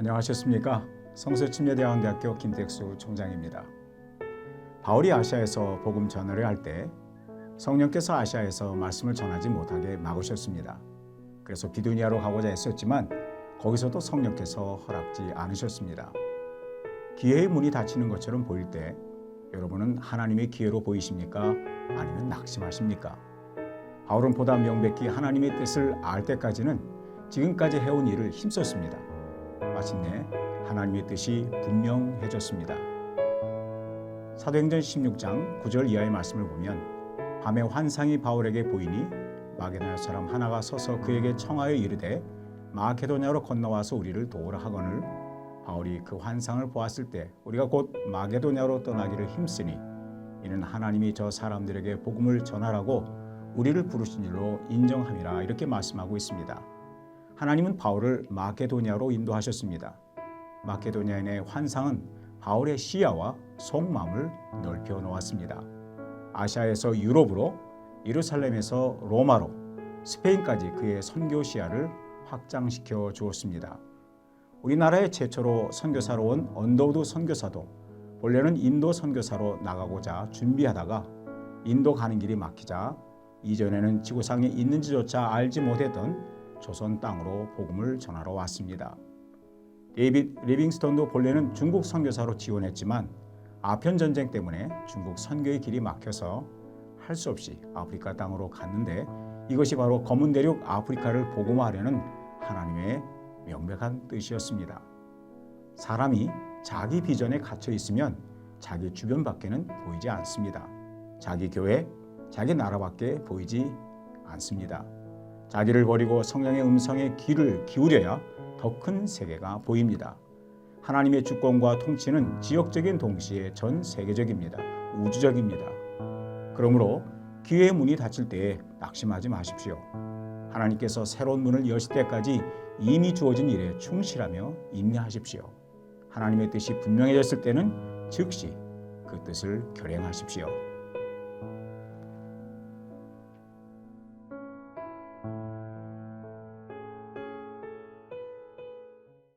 안녕하셨습니까? 성서침례대왕대학교 김택수 총장입니다. 바울이 아시아에서 복음 전하를 할 때 성령께서 아시아에서 말씀을 전하지 못하게 막으셨습니다. 그래서 비두니아로 가고자 했었지만 거기서도 성령께서 허락지 않으셨습니다. 기회의 문이 닫히는 것처럼 보일 때 여러분은 하나님의 기회로 보이십니까? 아니면 낙심하십니까? 바울은 보다 명백히 하나님의 뜻을 알 때까지는 지금까지 해온 일을 힘썼습니다. 마침내 하나님의 뜻이 분명해졌습니다. 사도행전 16장 9절 이하의 말씀을 보면 밤에 환상이 바울에게 보이니 마게도냐 사람 하나가 서서 그에게 청하여 이르되 마게도냐로 건너와서 우리를 도우라 하거늘 바울이 그 환상을 보았을 때 우리가 곧 마게도냐로 떠나기를 힘쓰니 이는 하나님이 저 사람들에게 복음을 전하라고 우리를 부르신 일로 인정함이라 이렇게 말씀하고 있습니다. 하나님은 바울을 마게도냐로 인도하셨습니다. 마케도니아인의 환상은 바울의 시야와 속마음을 넓혀 놓았습니다. 아시아에서 유럽으로, 예루살렘에서 로마로, 스페인까지 그의 선교 시야를 확장시켜 주었습니다. 우리나라의 최초로 선교사로 온 언더우드 선교사도 본래는 인도 선교사로 나가고자 준비하다가 인도 가는 길이 막히자 이전에는 지구상에 있는지조차 알지 못했던 조선 땅으로 복음을 전하러 왔습니다. 데이빗 리빙스턴도 본래는 중국 선교사로 지원했지만 아편 전쟁 때문에 중국 선교의 길이 막혀서 할 수 없이 아프리카 땅으로 갔는데 이것이 바로 검은 대륙 아프리카를 복음화하려는 하나님의 명백한 뜻이었습니다. 사람이 자기 비전에 갇혀 있으면 자기 주변 밖에는 보이지 않습니다. 자기 교회, 자기 나라밖에 보이지 않습니다. 자기를 버리고 성령의 음성에 귀를 기울여야 더 큰 세계가 보입니다. 하나님의 주권과 통치는 지역적인 동시에 전 세계적입니다. 우주적입니다. 그러므로 기회의 문이 닫힐 때에 낙심하지 마십시오. 하나님께서 새로운 문을 여실 때까지 이미 주어진 일에 충실하며 인내하십시오. 하나님의 뜻이 분명해졌을 때는 즉시 그 뜻을 결행하십시오.